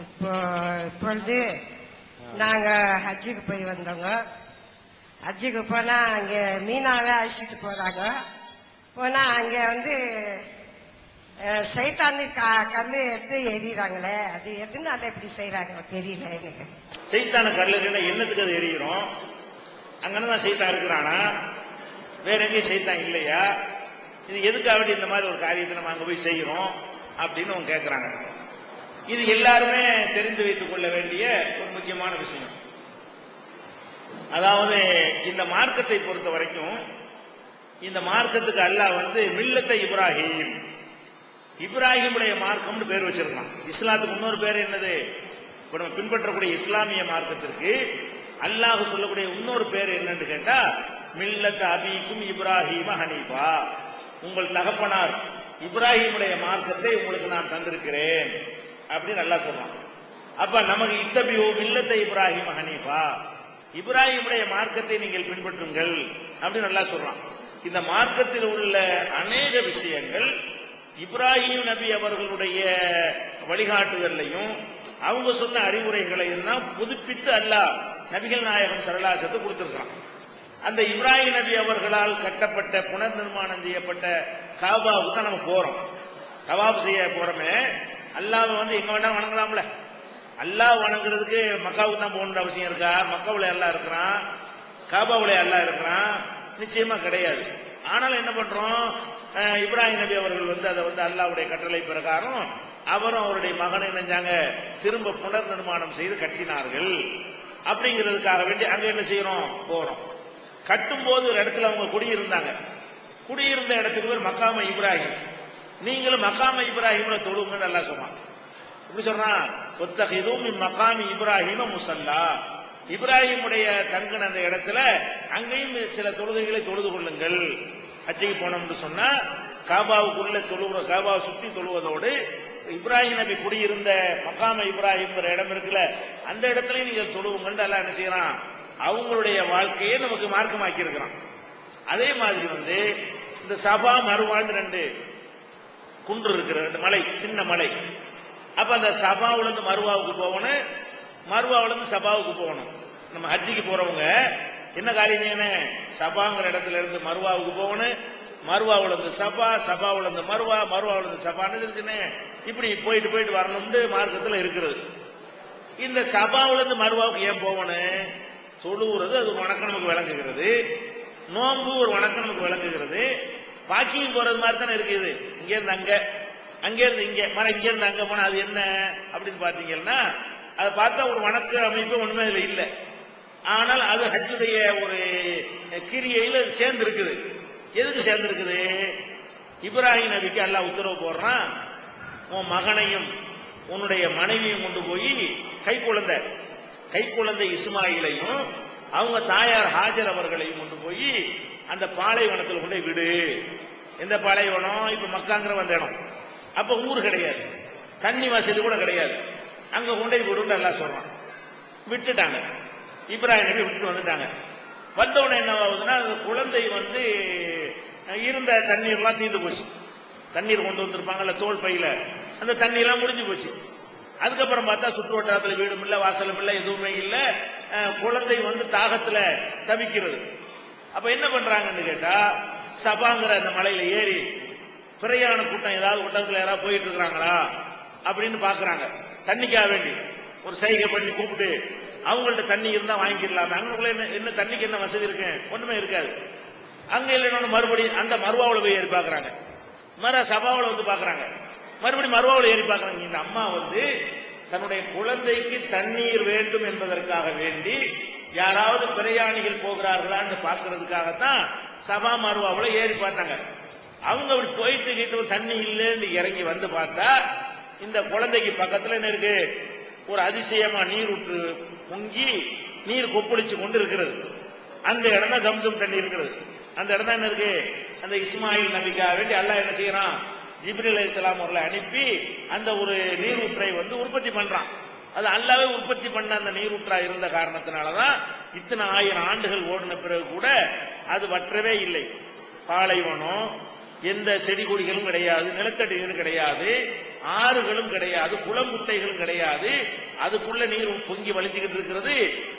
இப்போ இப்பொழுது நாங்க ஹஜ்ஜுக்கு போய் வந்தோங்க. ஹஜ்ஜுக்கு போனா அங்க மீனாவே அழைச்சிட்டு போறாங்க. போனா அங்க வந்து அஹ், க- கல்லு எடுத்து எறிகிறாங்களே அது எதுனால இப்படி செய்யறாங்க தெரியல எனக்கு. சைத்தான கடலுக்கு என்னத்துக்கு அது எரிகிறோம் அங்கதான் சைத்தான் இருக்கிறானா? வேற எங்கேயும் சைத்தான் இல்லையா? இது எதுக்காக இந்த மாதிரி ஒரு காரியத்தை நம்ம அங்க போய் செய்யறோம் அப்படின்னு அவங்க கேட்கறாங்க இது எல்லாருமே தெரிந்து வைத்துக் கொள்ள வேண்டிய ஒரு முக்கியமான விஷயம். அதாவது இந்த மார்க்கத்தை பொறுத்த வரைக்கும் இந்த மார்க்கத்துக்கு அல்லாஹ் வந்து மில்லத்தை இப்ராஹிம். இப்ராஹிமுடைய மார்க்கம்னு பேர் வச்சிருக்கான் இஸ்லாத்துக்கு இன்னொரு பேர் என்னது? இப்ப நம்ம பின்பற்றக்கூடிய இஸ்லாமிய மார்க்கத்திற்கு அல்லாஹ் சொல்லக்கூடிய இன்னொரு பேர் என்னன்னு கேட்டா மில்லத் அபீக்கும் இப்ராஹிம ஹனீஃபா. உங்கள் தகப்பனார் இப்ராஹிமுடைய மார்க்கத்தை உங்களுக்கு நான் தந்திருக்கிறேன். அப்படின்னு நல்லா சொல்றான். அப்ப நமக்கு இத்தபியோ மில்லத்தை இப்ராஹிம் ஹனீஃபா. இப்ராஹிமுடைய மார்க்கத்தை நீங்கள் பின்பற்றுங்கள் அப்படின்னு நல்லா சொல்றான். இந்த மார்க்கத்தில் உள்ள அநேக விஷயங்கள் இப்ராஹிம் நபி அவர்களுடைய வழிகாட்டுதல்லையும் அவங்க சொன்ன அறிவுரைகளையும் தான் புதுப்பித்து அல்லாஹ் நபிகள் நாயகம் சரலாசத்தை கொடுத்திருக்கிறான். அந்த இப்ராஹிம் நபி அவர்களால் கட்டப்பட்ட புனர் நிர்மாணம் செய்யப்பட்ட காபாவுக்கு தான் நம்ம போறோம். கவாப் செய்ய போறோமே. அல்லாவை வந்து எங்க வேணா வணங்கலாம்ல. அல்லாஹ் வணங்குறதுக்கு மக்காவுக்கு தான் போகணுன்ற அவசியம் இருக்கா? மக்காவுல எல்லாம் இருக்கிறான். காபாவுல எல்லாம் இருக்கிறான். நிச்சயமா கிடையாது. ஆனாலும் என்ன பண்றோம்? இப்ராஹிம் நபி அவர்கள் வந்து அதை வந்து அல்லாஹ்வுடைய கட்டளை பிரகாரம் அவரும் அவருடைய மகனை நினைஞ்சாங்க திரும்ப புனர் நிர்மாணம் செய்து கட்டினார்கள். அப்படிங்கிறதுக்காக வேண்டி அங்க என்ன செய்யறோம்? போறோம். கட்டும் போது ஒரு இடத்துல அவங்க குடியிருந்தாங்க. குடியிருந்த இடத்துக்கு பேர் மக்காம இப்ராஹிம். நீங்களும் மக்காம இப்ராஹிம்ல தொழுங்கன்னு நல்லா சொன்னான் எப்படி சொல்றான் ஒத்தகிதும் மக்காமி இப்ராஹிம முசல்லா. இப்ராஹிமுடைய தங்கின அந்த இடத்துல அங்கேயும் சில தொழுகைகளை தொழுது கொள்ளுங்கள். ஹஜ்ஜைக்கு போனோம்னு சொன்னா காபாவுக்குள்ள தொழுகிற காபாவை சுத்தி தொழுவதோடு இப்ராஹிம் நபி குடியிருந்த மக்காம இப்ராஹிம்ங்கிற இடம் இருக்குல்ல அந்த இடத்துலயும் நீங்கள் தொழுவுங்கன்னு எல்லாம் என்ன செய்யறான்? அவங்களுடைய வாழ்க்கையை நமக்கு மார்க்கமாக்கி இருக்கிறான் அதே மாதிரி வந்து இந்த சபா மறுவாழ்ந்து ரெண்டு குன்று இருக்கிற ரெண்டு மலை சின்ன மலை. அப்ப அந்த சபாவிலிருந்து மருவாவுக்கு போகணும். மருவாவிலிருந்து சபாவுக்கு போகணும். நம்ம ஹஜ்ஜிக்கு போறவங்க என்ன காரியம் செய்யணும் சபாங்கிற இடத்துல இருந்து மருவாவுக்கு போகணும். மருவாவுல இருந்து சபா சபாவுல இருந்து மருவா மருவாவில் இருந்து சபான்னு இருக்குன்னு. இப்படி போயிட்டு போயிட்டு வரணும்னு மார்க்கத்தில் இருக்கிறது இந்த சபாவுல இருந்து மருவாவுக்கு ஏன் போகணும்? தொழுவுறது அது வணக்கம் நமக்கு விளங்குகிறது. நோன்பு ஒரு வணக்கம் நமக்கு விளங்குகிறது. வாக்கிங் போறது மாதிரி தானே இருக்குது. இங்க இருந்து அங்க அங்க இருந்து இங்க மர இங்க இருந்து அங்க போனா அது என்ன அப்படின்னு பாத்தீங்கன்னா அதை பார்த்தா ஒரு வணக்க அமைப்பு ஒண்ணுமே இதுல இல்ல. ஆனால் அது ஹஜ்ஜுடைய ஒரு கிரியையில சேர்ந்து இருக்குது எதுக்கு சேர்ந்து இருக்குது இப்ராஹிம் நபிக்கு அல்லாஹ் உத்தரவு போடுறான் உன் மகனையும் உன்னுடைய மனைவியும் கொண்டு போய் கை குழந்தை கை குழந்தை இஸ்மாயிலையும் அவங்க தாயார் ஹாஜர் அவர்களையும் கொண்டு போய் அந்த பாலைவனத்தில் கொண்டு விடு. எந்த பாலைவனம் இப்ப மக்காங்கிற வந்த இடம். அப்ப ஊர் கிடையாது. தண்ணி வசதி கூட கிடையாது. அங்க கொண்டு போய் எல்லாம் சொல்றான். விட்டுட்டாங்க. இப்ராஹிம் நபி விட்டுட்டு வந்துட்டாங்க. வந்தவுடனே என்ன ஆகுதுன்னா அந்த குழந்தை வந்து இருந்த தண்ணீர்லாம் தீர்ந்து போச்சு. தண்ணீர் கொண்டு வந்திருப்பாங்கல்ல தோல் பையில. அந்த தண்ணீர்லாம் முடிஞ்சு போச்சு. அதுக்கப்புறம் பார்த்தா சுற்று வட்டாரத்தில் வீடும் இல்லை வாசலும் இல்லை எதுவுமே இல்லை. குழந்தை வந்து தாகத்தில் தவிக்கிறது. அப்ப என்ன பண்றாங்கன்னு கேட்டா சபாங்கிற அந்த மலையில ஏறி பிரயாண கூட்டம் ஏதாவது கூட்டத்துல யாராவது போயிட்டு இருக்காங்களா அப்படின்னு பாக்குறாங்க. தண்ணிக்காக வேண்டி. ஒரு சைகை பண்ணி கூப்பிட்டு அவங்கள்ட்ட தண்ணி இருந்தா வாங்கிக்கலாமே அங்கக்குள்ள என்ன என்ன தண்ணிக்கு என்ன வசதி இருக்கு? ஒண்ணுமே இருக்காது. அங்க இல்லைன்னு மறுபடியும் அந்த மருவாவுல போய் ஏறி பாக்குறாங்க. மர சபாவில் வந்து பாக்குறாங்க. மறுபடியும் மருவாவுல ஏறி பாக்குறாங்க. இந்த அம்மா வந்து தன்னுடைய குழந்தைக்கு தண்ணீர் வேண்டும் என்பதற்காக வேண்டி யாராவது பிரயாணிகள் போகிறார்களான்னு பார்க்கறதுக்காகத்தான் சபா மருவாவில் ஏறி பார்த்தாங்க. அவங்க அப்படி போயிட்டு கிட்ட தண்ணி இல்லைன்னு இறங்கி வந்து பார்த்தா இந்த குழந்தைக்கு பக்கத்துல என்ன இருக்கு? ஒரு அதிசயமா நீர் விட்டு பொங்கி நீர் கொப்பளிச்சு கொண்டு இருக்கிறது. அந்த இடம் தான் சம்சம் தண்ணி இருக்கிறது. அந்த இடம் தான் என்ன இருக்கு? அந்த இஸ்மாயில் நபிக்காக வேண்டி அல்லாஹ் என்ன செய்யறான்? ஜிப்ரி அலி இஸ்லாம் அவர்களை அனுப்பி அந்த ஒரு நீரூற்றை வந்து உற்பத்தி பண்றான். அது அல்லாவே உற்பத்தி பண்ண அந்த நீரூற்றா இருந்த காரணத்தினாலதான் இத்தனை ஆயிரம் ஆண்டுகள் ஓடின பிறகு கூட அது வற்றவே இல்லை. பாலைவனம் எந்த செடி கொடிகளும் கிடையாது நிலத்தடிகளும் கிடையாது ஆறுகளும் கிடையாது குளமுட்டைகளும் கிடையாது. அதுக்குள்ள நீர் பொங்கி வலிச்சுக்கிட்டு இருக்கிறது.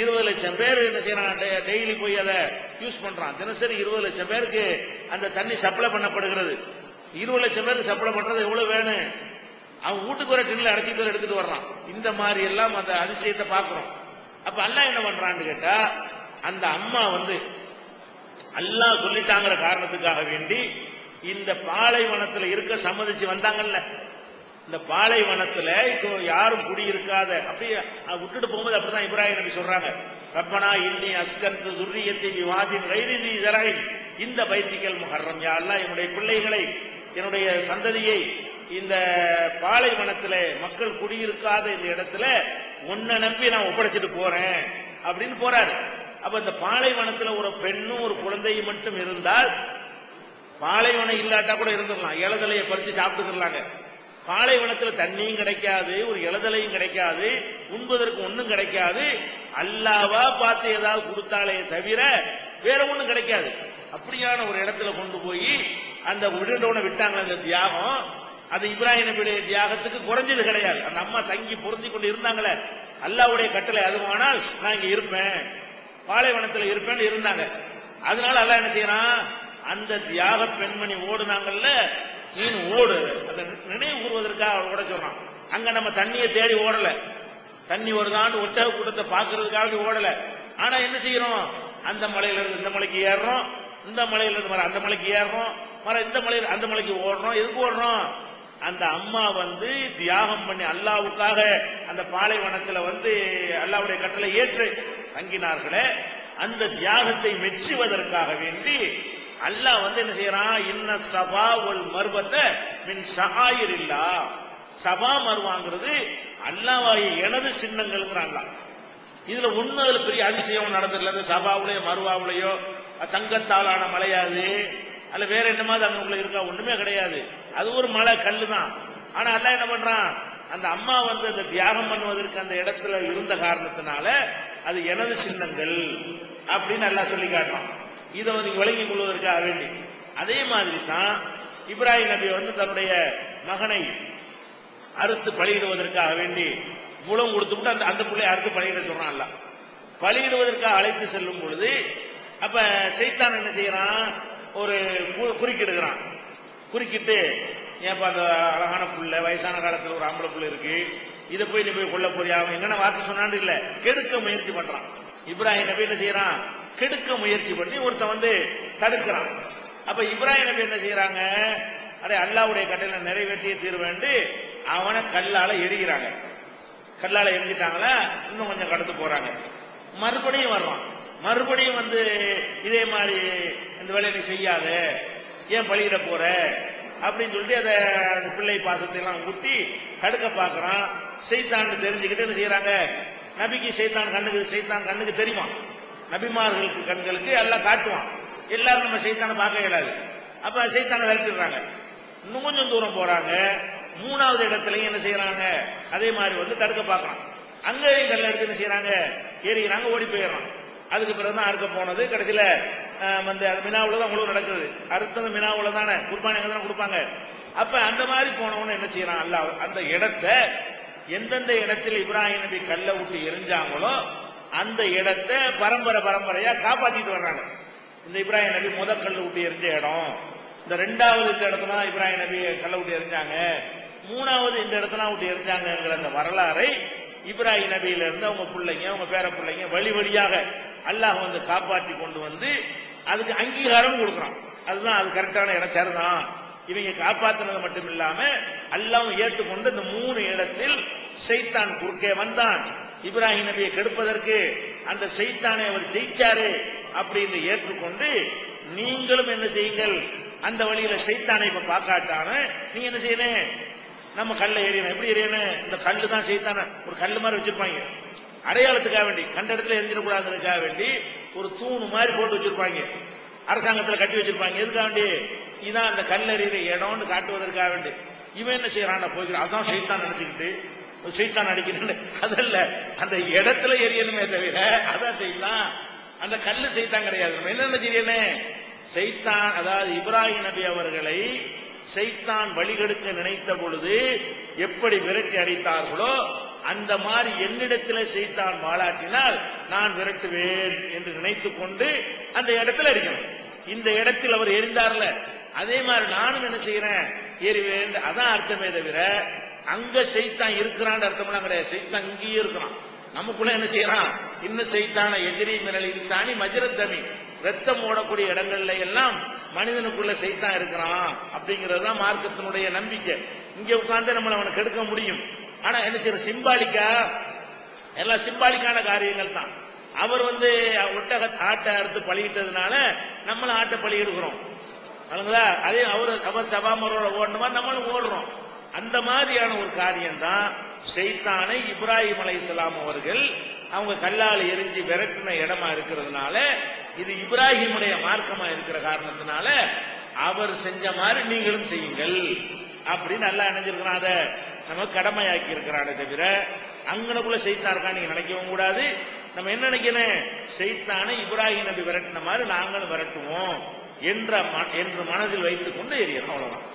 இருபது லட்சம் பேர் என்ன செய்யறான் டெய்லி போய் அதை யூஸ் பண்றான். தினசரி இருபது லட்சம் பேருக்கு அந்த தண்ணி சப்ளை பண்ணப்படுகிறது. இருபது லட்சம் பேருக்கு சப்ளை பண்றது எவ்வளவு வேணும்? அவன் வீட்டுக்கு ஒரு டின்ல அடைச்சிட்டு வர எடுத்துட்டு வர்றான். இந்த மாதிரி எல்லாம் அந்த அதிசயத்தை பார்க்கிறோம். அப்ப அல்ல என்ன பண்றான்னு கேட்டா அந்த அம்மா வந்து அல்லாஹ் சொல்லிட்டாங்கிற காரணத்துக்காக வேண்டி இந்த பாலைவனத்துல இருக்க சம்மதிச்சு வந்தாங்கல்ல. இந்த பாலைவனத்துல இப்போ யாரும் குடியிருக்காத அப்படியே விட்டுட்டு போகும்போது அப்படிதான் இப்ராஹிம் நபி சொல்றாங்க. ரப்பனா இன்னி அஸ்கந்து துர்ரியத்தை விவாதின் ரைரிதி ஜராய் இந்த பைத்திகள் முகர்றம் யாரெல்லாம் என்னுடைய பிள்ளைகளை என்னுடைய சந்ததியை இந்த பாலைவனத்துல மக்கள் குடியிருக்காத இந்த இடத்துல உன்னை நம்பி நான் ஒப்படைச்சிட்டு போறேன் அப்படின்னு போறாரு. அப்ப இந்த பாலைவனத்துல ஒரு பெண்ணும் ஒரு குழந்தையும் மட்டும் இருந்தால் பாலைவனம் இல்லாட்டா கூட இருந்துடலாம். இலதலையை பறிச்சு சாப்பிட்டுக்கலாங்க பாலைவனத்துல தண்ணியும் கிடைக்காது ஒரு இலதலையும் கிடைக்காது உண்பதற்கு ஒன்றும் கிடைக்காது. அல்லாவா பார்த்து ஏதாவது கொடுத்தாலே தவிர வேற ஒன்றும் கிடைக்காது. அப்படியான ஒரு இடத்துல கொண்டு போய் அந்த விடுண்டவனை விட்டாங்க அந்த தியாகம். அது இப்ராஹிம் நபியுடைய தியாகத்துக்கு குறைஞ்சது கிடையாது. அந்த அம்மா தங்கி பொருந்தி கொண்டு இருந்தாங்களே. அல்லாவுடைய கட்டளை அதுவானால் நான் இங்க இருப்பேன். பாலைவனத்தில் இருப்பேன்னு இருந்தாங்க. அதனால அல்ல என்ன செய்யறான்? அந்த தியாக பெண்மணி ஓடுனாங்கல்ல மீன் ஓடு. அதை நினைவு கூறுவதற்காக அவன் ஓட சொல்றான். அங்க நம்ம தண்ணியை தேடி ஓடல. தண்ணி வருதான்னு ஒட்டக கூட்டத்தை பாக்குறதுக்காக ஓடல. ஆனா என்ன செய்யறோம்? அந்த மலையில இருந்து இந்த மலைக்கு ஏறுறோம். இந்த மலையில இருந்து மரம் அந்த மலைக்கு ஏறுறோம். மரம் இந்த மலையில அந்த மலைக்கு ஓடுறோம். எதுக்கு ஓடுறோம்? அந்த அம்மா வந்து தியாகம் பண்ணி அல்லாவுக்காக அந்த பாலைவனத்துல வந்து அல்லாவுடைய கட்டளை ஏற்று தங்கினார்களே அந்த தியாகத்தை மெச்சுவதற்காக வேண்டி அல்லாஹ் வந்து என்ன செய்யறான்? இன்ன சபா ஒல் மர்வத்தை மின் சகாயிர் இல்லா சபா மருவாங்கிறது அல்லாவாய எனது சின்னங்கள் இதுல ஒண்ணு அதுல பெரிய அதிசயம் நடந்துடல சபாவுலயோ மருவாவுலயோ தங்கத்தாலான மலையாது அல்ல வேற என்னமாவது அங்க உள்ள இருக்கா? ஒண்ணுமே கிடையாது. அது ஒரு மலை கல்லு தான் ஆனா அல்ல என்ன பண்றான்? அந்த அம்மா வந்து அந்த தியாகம் பண்ணுவதற்கு அந்த இடத்துல இருந்த காரணத்தினால அது எனது சின்னங்கள் அப்படின்னு நல்லா சொல்லி காட்டுறான். இதை வந்து விளங்கிக் கொள்வதற்காக வேண்டி. அதே மாதிரி தான் இப்ராஹிம் நபி வந்து தன்னுடைய மகனை அறுத்து பலியிடுவதற்காக வேண்டி முலம் கொடுத்துட்டு அந்த அந்த பிள்ளை அறுத்து பலியிட சொல்றான் அல்லாஹ் பலியிடுவதற்காக அழைத்து செல்லும் பொழுது அப்ப சைத்தான் என்ன செய்யறான்? ஒரு கு- குறுக்கிடுகிறான் குறுக்கிட்டு ஏன்பா அந்த அழகான புள்ள வயசான காலத்தில் ஒரு ஆம்பளை புள்ள இருக்கு. இதை போய் நீ போய் கொல்ல போறியா? அவன் என்னென்ன வார்த்தை சொன்னான்னு இல்ல கெடுக்க முயற்சி பண்றான். இப்ராஹிம் நபி என்ன செய்யறான்? கெடுக்க முயற்சி பண்ணி ஒருத்தன் வந்து தடுக்கிறான். அப்ப இப்ராஹிம் நபி என்ன செய்யறாங்க? அடே அல்லாவுடைய கட்டளை நிறைவேற்றிய தீர்வேண்டு அவனை கல்லால எரிகிறாங்க கல்லால எரிஞ்சிட்டாங்களா? இன்னும் கொஞ்சம் கடந்து போறாங்க. மறுபடியும் வர்றான். மறுபடியும் வந்து இதே மாதிரி இந்த வேலையை நீ செய்யாத. ஏன் பழியிட போற? அப்படின்னு சொல்லிட்டு அதை அந்த பிள்ளை பாசத்தை எல்லாம் ஊட்டி தடுக்க பார்க்குறான். செய்தான் தெரிஞ்சுக்கிட்டு என்ன செய்யறாங்க? நபிக்கு செய்தான் கண்ணுக்கு செய்தான் கண்ணுக்கு தெரியுமா? நபிமார்களுக்கு கண்களுக்கு எல்லாம் காட்டுவான். எல்லாரும் நம்ம செய்தானை பார்க்க இயலாது. அப்ப செய்தானை விரட்டிடுறாங்க. இன்னும் கொஞ்சம் தூரம் போறாங்க. மூணாவது இடத்துலயும் என்ன செய்யறாங்க? அதே மாதிரி வந்து தடுக்க பார்க்கலாம். அங்கேயும் கல்ல எடுத்து என்ன செய்யறாங்க? ஏறிக்கிறாங்க ஓடி போயிடுறான் அதுக்கு பிறகுதான் அறுக்க போனது. கடைசியில வந்து மினாவுல தான் உழவு நடக்குது. அறுத்தது மினாவுல தானே குர்பானி அங்க தானே கொடுப்பாங்க. அப்ப அந்த மாதிரி போனவன என்ன செய்யறான்? அல்ல அந்த இடத்தை எந்தெந்த இடத்தில் இப்ராஹிம் நபி கல்லை விட்டு எரிஞ்சாங்களோ அந்த இடத்தை பரம்பரை பரம்பரையா காப்பாத்திட்டு வர்றாங்க. இந்த இப்ராஹிம் நபி முத கல்லு விட்டு எரிஞ்ச இடம். இந்த ரெண்டாவது இந்த இடத்துல தான் இப்ராஹிம் நபி கல்லை விட்டு எரிஞ்சாங்க. மூணாவது இந்த இடத்துல விட்டு எரிஞ்சாங்கங்கிற அந்த வரலாறை இப்ராஹிம் நபியில இருந்து அவங்க பிள்ளைங்க அவங்க பேர பிள்ளைங்க வழி வழியாக அல்லாஹ் வந்து காப்பாற்றி கொண்டு வந்து அதுக்கு அங்கீகாரம் கொடுக்குறான். அதுதான் அது கரெக்டான இடம் சரிதான். இவங்க காப்பாத்தினது மட்டும் இல்லாம அல்லாவும் ஏற்றுக்கொண்டு இந்த மூணு இடத்தில் சைத்தான் குறுக்கே வந்தான். இப்ராஹிம் நபியை கெடுப்பதற்கு அந்த செய்தானை அவர் ஜெயிச்சாரு அப்படின்னு ஏற்றுக்கொண்டு நீங்களும் என்ன செய்யுங்கள் அந்த வழியில செய்தானை இப்ப பார்க்காட்டான நீ என்ன செய்யணும் நம்ம கல்ல எறியணும் எப்படி எறியணும் இந்த கல்லு தான் செய்தான ஒரு கல்லு மாதிரி வச்சிருப்பாங்க. அடையாளத்துக்காக வேண்டி கண்ட இடத்துல எரிஞ்சிடக்கூடாதுக்காக வேண்டி ஒரு தூணு மாதிரி போட்டு வச்சிருப்பாங்க. அரசாங்கத்துல கட்டி வச்சிருப்பாங்க. எதுக்காக வேண்டி? இதான் அந்த கல்லறியிற இடம்னு காட்டுவதற்காக வேண்டி. இவன் என்ன செய்யறான் போய்கிறான் அதான் சைத்தான் நினைச்சுக்கிட்டு சைத்தான் அடிக்கணும் அதல்ல அந்த இடத்துல எரியணுமே தவிர அதான் செய்தான் அந்த கல்லு செய்தான் கிடையாது. நம்ம என்ன செய்யணும் செய்தான் அதாவது இப்ராஹிம் நபி அவர்களை செய்தான் வழிகெடுக்க நினைத்த பொழுது எப்படி விரட்டி அடித்தார்களோ அந்த மாதிரி என்னிடத்தில் சைத்தான் வாழாட்டினால் நான் விரட்டுவேன் என்று நினைத்துக் கொண்டு அந்த இடத்துல அடிக்கணும். இந்த இடத்தில் அவர் எரிந்தார்ல அதே மாதிரி நானும் என்ன செய்யறேன்? ஏறிவேன் அதான் அர்த்தமே தவிர அங்க செய்தான் இருக்கிறான் அர்த்தம்லாம் கிடையாது. செய்தான் இங்கேயே இருக்கிறான். நமக்குள்ள என்ன செய்யறான்? இன்னும் செய்தான எதிரி மினல் இன்சானி மஜரத்தமி ரத்தம் ஓடக்கூடிய இடங்கள்ல எல்லாம் மனிதனுக்குள்ள செய்தான் இருக்கிறான் அப்படிங்கிறது தான் மார்க்கத்தினுடைய நம்பிக்கை. இங்க உட்கார்ந்து நம்மளை அவனை கெடுக்க முடியும். ஆனா என்ன செய்யற? சிம்பாலிக்கா? எல்லாம் சிம்பாலிக்கான காரியங்கள் தான். அவர் வந்து ஒட்டக ஆட்டை அறுத்து பழகிட்டதுனால நம்மளும் ஆட்டை பழகிடுகிறோம் அதுங்களா அதே அவர் அவர் சபாமரோட ஓடணுமா நம்மளும் ஓடுறோம். அந்த மாதிரியான ஒரு காரியம் தான் செய்தானை இப்ராஹிம் அலைஹிஸ்ஸலாம் அவர்கள் அவங்க கல்லால் எரிஞ்சு விரட்டின இடமா இருக்கிறதுனால இது இப்ராஹிமுடைய மார்க்கமா இருக்கிற காரணத்தினால அவர் செஞ்ச மாதிரி நீங்களும் செய்யுங்கள். அப்படின்னு நல்லா நினைஞ்சிருக்கிறான் அதை நம்ம கடமையாக்கி இருக்கிறானே தவிர அங்கனக்குள்ள செய்தான் இருக்கா நீங்க நினைக்கவும் கூடாது. நம்ம என்ன நினைக்கணும் செய்தானை இப்ராஹிம் நபி விரட்டின மாதிரி நாங்களும் விரட்டுவோம். என்ற என்று மனதில் வைத்துக் கொண்டு எரியணும் அவ்வளவுதான்.